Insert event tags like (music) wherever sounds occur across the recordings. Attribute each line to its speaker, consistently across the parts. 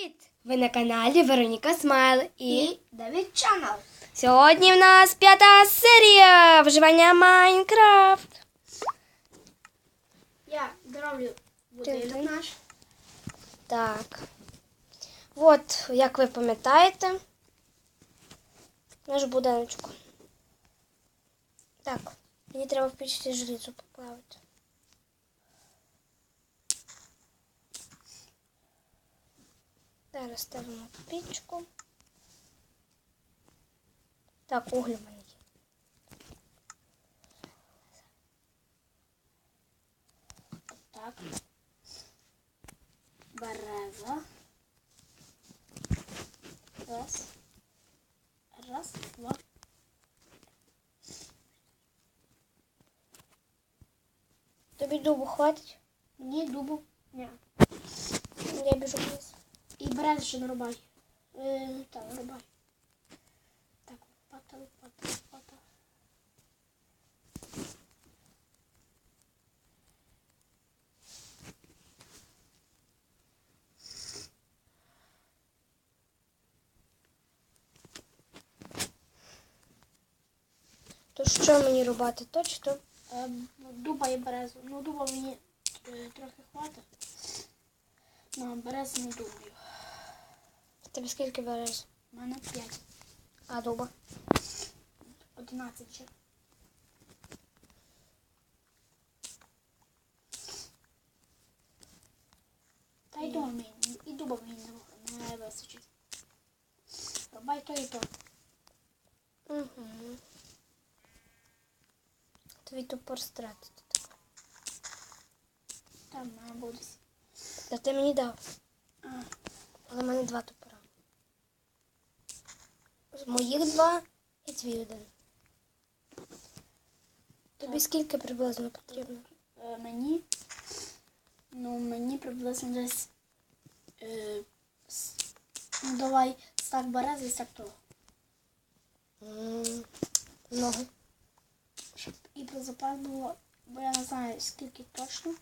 Speaker 1: Привіт! Ви на каналі Вероніка Смайл і
Speaker 2: Девід Channel.
Speaker 1: сьогодні в нас п'ята серія виживання Майнкрафт.
Speaker 2: Я зроблю будинок наш.
Speaker 1: Так. От, як ви пам'ятаєте, наш будиночок. Так, мені треба в пічці жрицю поплавити. Зараз ставимо пічку. Так, углі в.
Speaker 2: Так. Береза. Раз. Раз, два.
Speaker 1: Тобі дубу хватить?
Speaker 2: Мені дубу. Ні. Березу ще нарубай. Е, так, нарубай. Так, лопата, лопата, лопата.
Speaker 1: То що мені рубати? То чи?
Speaker 2: Е, дуба і березу. Ну, дуба мені е, трохи хватить. Ну, березу не дублю.
Speaker 1: Тебе скільки береш?
Speaker 2: У мене п'ять.
Speaker 1: А дуба?
Speaker 2: Одинадцять ще. Та й дуба мені, і дуба мені не, вистачить. Рубай то і то.
Speaker 1: Угу. Твій топор стратити.
Speaker 2: Там має буде.
Speaker 1: Та ти мені дав.
Speaker 2: А,
Speaker 1: Але в мене два топора. З моїх два і твій один. Тобі
Speaker 2: Так.
Speaker 1: скільки приблизно потрібно?
Speaker 2: е, мені. Ну, мені приблизно десь. Е, с- ну, давай стак берези і стак того.
Speaker 1: М, Много.
Speaker 2: Щоб і про запас було, бо я не знаю скільки точно.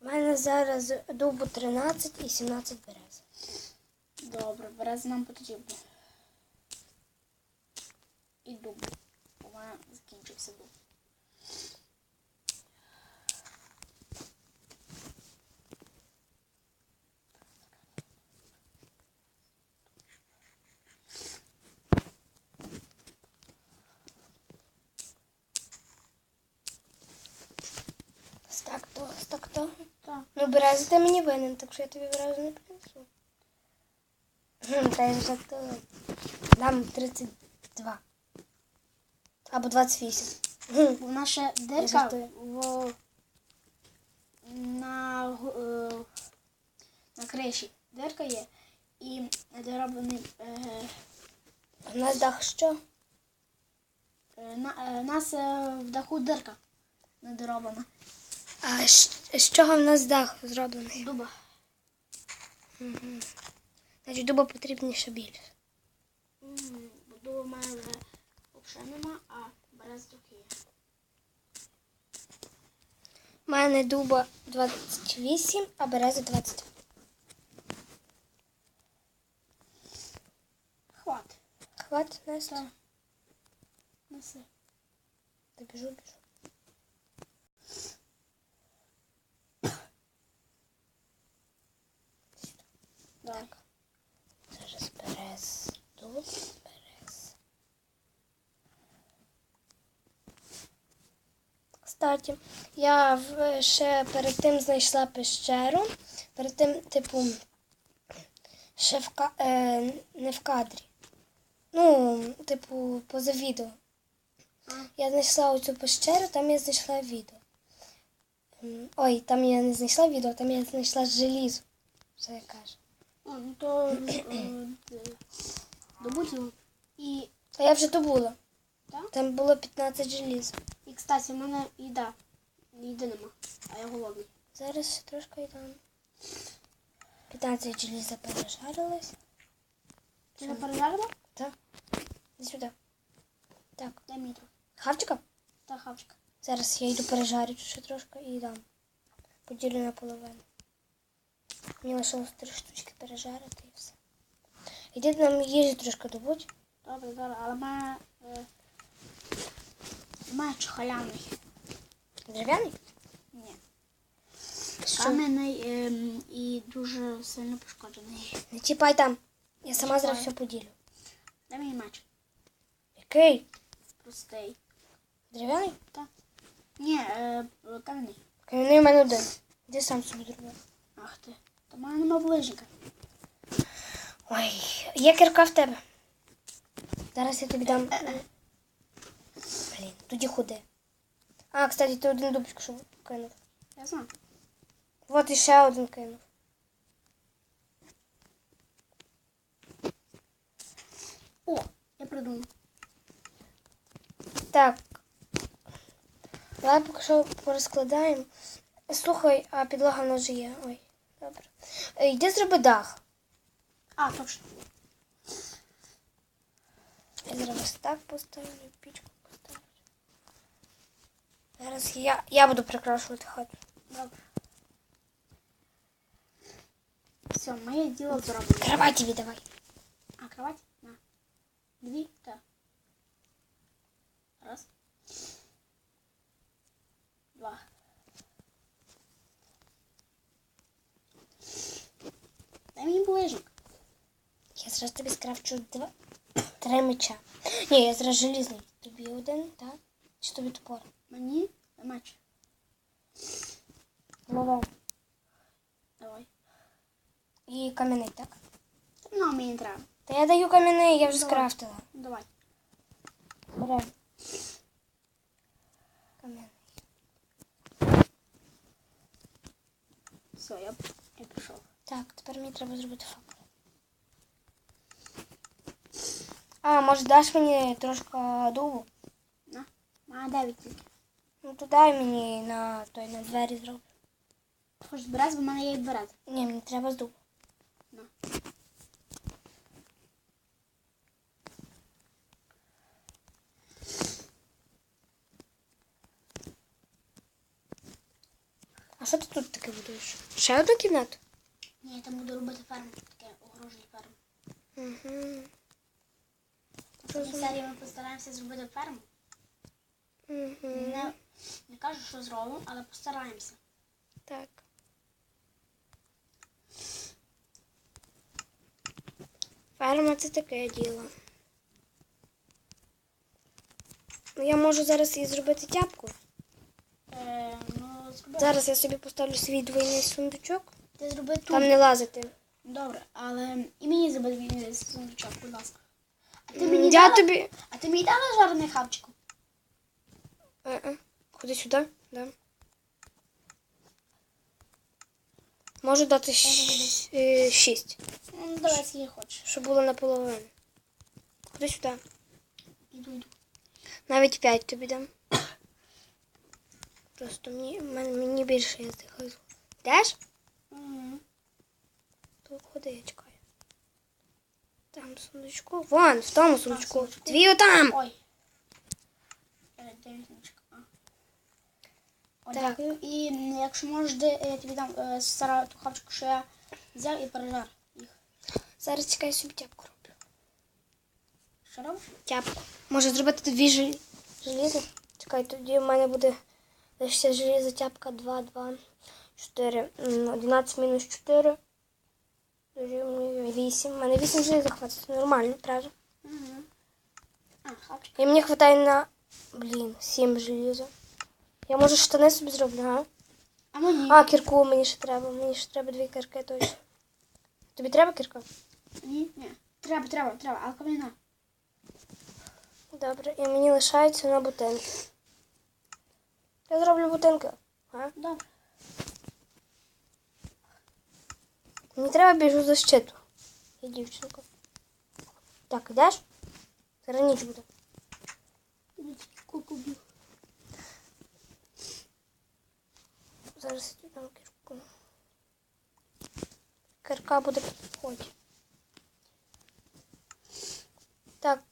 Speaker 1: У мене зараз дубу 13 і 17 берез.
Speaker 2: Добре, берези нам потрібно. І дуб. У мене закінчився дуб.
Speaker 1: Так то, так то.
Speaker 2: Так.
Speaker 1: Ну, берези ти мені винен, так що я тобі березу не принесу. Та я вже дам 32. Або 28. Гм,
Speaker 2: Бо наша дирка в, на, е, на криші. Дирка є. І дороблений е,
Speaker 1: У нас дах що?
Speaker 2: е, на, нас в даху дирка недороблена.
Speaker 1: А з, чого в нас дах зроблений?
Speaker 2: Дуба.
Speaker 1: Мгм. Значить, дуба потрібніше більше.
Speaker 2: Дуба в мене вже взагалі нема, а берез є.
Speaker 1: У мене дуба 28, а берези 20.
Speaker 2: Хват.
Speaker 1: Хватить нести?
Speaker 2: Так. Неси.
Speaker 1: Та біжу, біжу. Так. Зараз берез. Дуб, берез. Кстати, я ще перед тим знайшла пещеру. Перед тим, типу, ще в ка- е, не в кадрі. Ну, типу, поза відео. Я знайшла оцю пещеру, там я знайшла відео. Ой, там я не знайшла відео, там я знайшла желізо. Що я кажу.
Speaker 2: Ну то е, д- добудь його. І,
Speaker 1: А я вже добула.
Speaker 2: Так?
Speaker 1: Там було 15 желіз.
Speaker 2: і, кстати, в мене їда. Їди нема, а я голодний.
Speaker 1: Зараз ще трошки йдемо. 15 желіза пережарилось.
Speaker 2: Ти пережарила?
Speaker 1: Так. Іди сюди. Так.
Speaker 2: Дай мені трохи.
Speaker 1: Хавчика?
Speaker 2: Та хавчика.
Speaker 1: Зараз я йду пережарю ще трошки і дам. поділю на половину. Мені лишилось три штучки пережарити і все. Іди нам їжі трошки добудь.
Speaker 2: Добре, добре, але має. Е, має чохоляний.
Speaker 1: Дерев'яний?
Speaker 2: Ні. Кам'яний ем, і дуже сильно пошкоджений.
Speaker 1: Не чіпай там. Я сама зараз все поділю.
Speaker 2: Де мій меч?
Speaker 1: Який?
Speaker 2: Простий.
Speaker 1: Дерев'яний?
Speaker 2: Ні, е, кам'яний.
Speaker 1: Кам'яний у мене один. Де сам собі зробив?
Speaker 2: Ах ти. То мене нема ближника.
Speaker 1: Ой, є кірка в тебе. Зараз я тобі дам. Блін, тоді ходи. А, кстати, ти один дубчик що кинув.
Speaker 2: Я знаю.
Speaker 1: От іще один кинув.
Speaker 2: О, я придумав.
Speaker 1: Так. Давай поки що порозкладаємо. Слухай, а підлога в нас же є. Ой, Йди зроби дах.
Speaker 2: А, точно.
Speaker 1: Я зараз ось так поставлю, пічку поставлю. Зараз я, я буду прикрашувати хату.
Speaker 2: Добре. Все, моє діло зроблено.
Speaker 1: Кроваті віддавай.
Speaker 2: А, кровать? На. Дві? Так. Раз. ближник.
Speaker 1: Я зараз тобі скрафчу два, три меча. Ні, я зараз желізний. Тобі один, так? Чи тобі топор?
Speaker 2: Мені меч.
Speaker 1: Голова.
Speaker 2: Давай.
Speaker 1: І кам'яний, так?
Speaker 2: Ну, мені не треба.
Speaker 1: Та я даю кам'яний, я вже
Speaker 2: Давай.
Speaker 1: скрафтила.
Speaker 2: Ну, Давай.
Speaker 1: Бере. Кам'яний.
Speaker 2: Все, я, я пішов.
Speaker 1: Так, тепер мені треба зробити факел. А, може даш мені трошки дубу?
Speaker 2: На. Має дев'ять тільки.
Speaker 1: Ну то дай мені на той на двері зроблю.
Speaker 2: Хочеш берез, бо в мене є берез.
Speaker 1: Ні, мені треба з дубу.
Speaker 2: На.
Speaker 1: А що ти тут таке будуєш? Ще одну кімнату?
Speaker 2: Ні, я там буду робити ферму. Таке огороження ферму.
Speaker 1: Угу.
Speaker 2: В цій серії ми постараємося зробити ферму.
Speaker 1: Угу.
Speaker 2: Не, не кажу, що зробимо, але постараємося.
Speaker 1: Так. Ферма це таке діло. Ну, Я можу зараз їй зробити тяпку.
Speaker 2: Е, ну.
Speaker 1: Зараз я собі поставлю свій двойний сундучок.
Speaker 2: Ти зроби тут.
Speaker 1: Там не лазити.
Speaker 2: Добре, але і мені зроби сундучок, будь ласка. А ти мені
Speaker 1: Я
Speaker 2: дала,
Speaker 1: тобі.
Speaker 2: а ти мені дала жарений хавчику?
Speaker 1: Е-е. Ходи сюди, да. Можу дати е, шість,
Speaker 2: Ну, давай, скільки хочеш.
Speaker 1: щоб було наполовину. Ходи сюди.
Speaker 2: Іду, йду.
Speaker 1: Навіть п'ять тобі дам. (coughs) Просто мені, мені більше я здихаю. Йдеш? То ходи, я чекаю. Там сундучку. Вон, в тому сундучку. Твій отам.
Speaker 2: Ой. Е. О,
Speaker 1: Так.
Speaker 2: дякую. І якщо можеш, я тобі дам е, стара ту хавчику, що я взяв і пережар їх.
Speaker 1: Зараз чекай собі тяпку роблю.
Speaker 2: Що робиш?
Speaker 1: Тяпку. Може зробити дві жел... желіза? Чекай, тоді в мене буде лише желіза тяпка 2, 2, 4. 11 мінус 4. 8. У мене 8 желіза хватить. Нормально, правда?
Speaker 2: Угу. А.
Speaker 1: І мені хватає на, блін, 7 желіза. Я може штани собі зроблю, а?
Speaker 2: А мені?
Speaker 1: А, кірку мені ще треба. Мені ще треба дві кірки точно. Тобі треба кірка?
Speaker 2: Ні, ні. Треба, треба, треба, але кам'яна.
Speaker 1: Добре, і мені лишається на бутинки. Я зроблю бутинки. А?
Speaker 2: Добре.
Speaker 1: Мені треба біжу защиту. Я дівчинка. Так, ідеш? Зараз ніч буде.
Speaker 2: Куку.
Speaker 1: Зараз я дам кірку. Кірка буде вході. Так,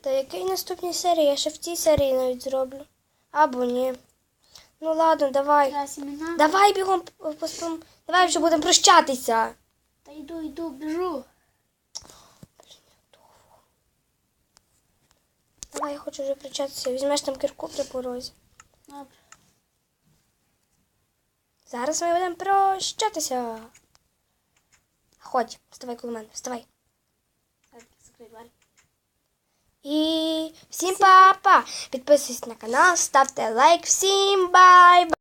Speaker 1: та який наступній серії? Я ще в цій серії навіть зроблю. Або ні. Ну ладно, давай.
Speaker 2: Зараз.
Speaker 1: Давай бігом поспом. Давай вже будемо прощатися.
Speaker 2: Та йду, йду, біжу.
Speaker 1: Давай, я хочу вже прощатися. Візьмеш там кірку при порозі.
Speaker 2: Добре.
Speaker 1: Зараз ми будемо прощатися. Ходь, вставай коло мене, вставай. І всім па-па! Підписуйтесь на канал, ставте лайк. Всім бай!